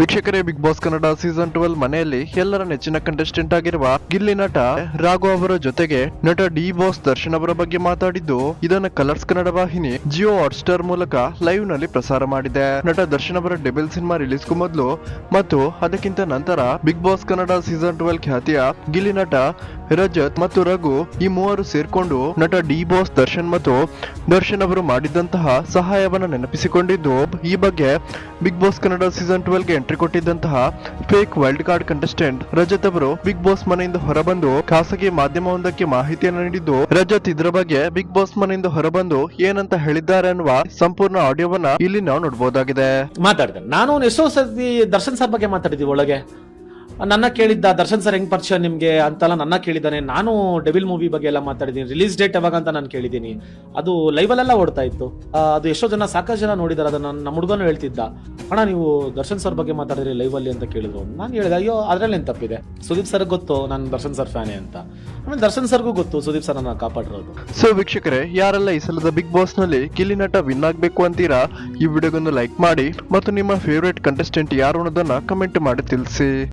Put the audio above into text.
ವೀಕ್ಷಕರೇ Bigg Boss Kannada season twelve ಮನೆಯಲ್ಲಿ ಎಲ್ಲರ ನೆಚ್ಚಿನ ಕಂಟೆಸ್ಟೆಂಟ್ ಆಗಿರುವ ಗಿಲ್ಲಿ ನಟ ರಾಘು ಅವರ ಜೊತೆಗೆ ನಟ ಡಿ ಬಾಸ್ ದರ್ಶನ್ ಅವರ ಬಗ್ಗೆ ಮಾತಾಡಿದ್ದು, ಇದನ್ನ ಕಲರ್ಸ್ ಕನ್ನಡ ವಾಹಿನಿ ಜಿಯೋ ಹಾಟ್ಸ್ಟಾರ್ ಮೂಲಕ ಲೈವ್ನಲ್ಲಿ ಪ್ರಸಾರ ಮಾಡಿದೆ. ನಟ ದರ್ಶನ್ ಅವರ ಡೆಬಿಲ್ ಸಿನಿಮಾ ರಿಲೀಸ್ಗೂ ಮೊದಲು ಮತ್ತು ಅದಕ್ಕಿಂತ ನಂತರ Bigg Boss Kannada season twelve ಖ್ಯಾತಿಯ ಗಿಲ್ಲಿ ನಟ ರಜತ್ ಮತ್ತು ರಘು ಈ ಮೂವರು ಸೇರ್ಕೊಂಡು ನಟ ಡಿ ಬಾಸ್ ದರ್ಶನ್ ಮತ್ತು ದರ್ಶನ್ ಅವರು ಮಾಡಿದಂತಹ ಸಹಾಯವನ್ನು ನೆನಪಿಸಿಕೊಂಡಿದ್ದು, ಈ ಬಗ್ಗೆ Bigg Boss Kannada season twelve ಗೆ entry ಕೊಟ್ಟಿದ್ದಂತಹ fake wild card contestant Rajat ಅವರು ಬಿಗ್ ಬಾಸ್ ಮನೆಯಿಂದ ಹೊರಬಂದು ಖಾಸಗಿ ಮಾಧ್ಯಮವೊಂದಕ್ಕೆ ಮಾಹಿತಿಯನ್ನು ನೀಡಿದ್ದು, ರಜತ್ ಇದರ ಬಗ್ಗೆ ಬಿಗ್ ಬಾಸ್ ಮನೆಯಿಂದ ಹೊರಬಂದು ಏನಂತ ಹೇಳಿದ್ದಾರೆ ಅನ್ನುವ ಸಂಪೂರ್ಣ ಆಡಿಯೋವನ್ನ ಇಲ್ಲಿ ನಾವು ನೋಡಬಹುದಾಗಿದೆ ಮಾತಾಡಿದೆ ನಾನು ಎಷ್ಟೋ ಸತಿ ದರ್ಶನ್ ಸರ್ ಬಗ್ಗೆ ಮಾತಾಡಿದ್ದೀವಿ ಒಳಗೆ. ನನ್ನ ಕೇಳಿದ್ದ ದರ್ಶನ್ ಸರ್ ಹೆಂಗ್ ಪರಿಚಯ ನಿಮ್ಗೆ ಅಂತೆಲ್ಲ ನನ್ನ ಕೇಳಿದ್ದಾನೆ. ನಾನು ಡೆವಿಲ್ ಮೂವಿ ಬಗ್ಗೆ ಎಲ್ಲ ಮಾತಾಡಿದ್ದೀನಿ. ರಿಲೀಸ್ ಡೇಟ್ ಯಾವಾಗ ಅಂತ ನಾನು ಕೇಳಿದ್ದೀನಿ. ಅದು ಲೈವಲ್ಲೆಲ್ಲ ಓಡ್ತಾ ಇತ್ತು. ಅದು ಎಷ್ಟೋ ಜನ, ಸಾಕಷ್ಟು ಜನ ನೋಡಿದಾರೆ. ಅದನ್ನ ನಮ್ಮ ಹುಡುಗನು ಹೇಳ್ತಿದ್ದ. ಅಣ್ಣ, ನೀವು ದರ್ಶನ್ ಸರ್ ಬಗ್ಗೆ ಮಾತಾಡಿದ್ರಿ ಲೈವಲ್ಲಿ ಅಂತ ಕೇಳಿದ್ರು. ನಾನು ಹೇಳಿದೆ, ಅಯ್ಯೋ ಅದ್ರಲ್ಲಿ ಏನ್ ತಪ್ಪಿದೆ? ಸುದೀಪ್ ಸರ್ ಗೊತ್ತು, ನಾನು ದರ್ಶನ್ ಸರ್ ಫ್ಯಾನೆ ಅಂತ. ಆಮೇಲೆ ದರ್ಶನ್ ಸರ್ಗೂ ಗೊತ್ತು, ಸುದೀಪ್ ಸರ್ ನನ್ನ ಕಾಪಾಡಿರೋದು. ಸೊ ವೀಕ್ಷಕರೇ, ಯಾರೆಲ್ಲ ಈ ಸಲದ ಬಿಗ್ ಬಾಸ್ನಲ್ಲಿ ಕಿಲಿ ನಟ ವಿನ್ ಆಗ್ಬೇಕು ಅಂತೀರಾ, ಈ ವಿಡಿಯೋಗೊಂದು ಲೈಕ್ ಮಾಡಿ, ಮತ್ತು ನಿಮ್ಮ ಫೇವರೇಟ್ ಕಂಟೆಸ್ಟೆಂಟ್ ಯಾರು ಅನ್ನೋದನ್ನ ಕಮೆಂಟ್ ಮಾಡಿ ತಿಳಿಸಿ.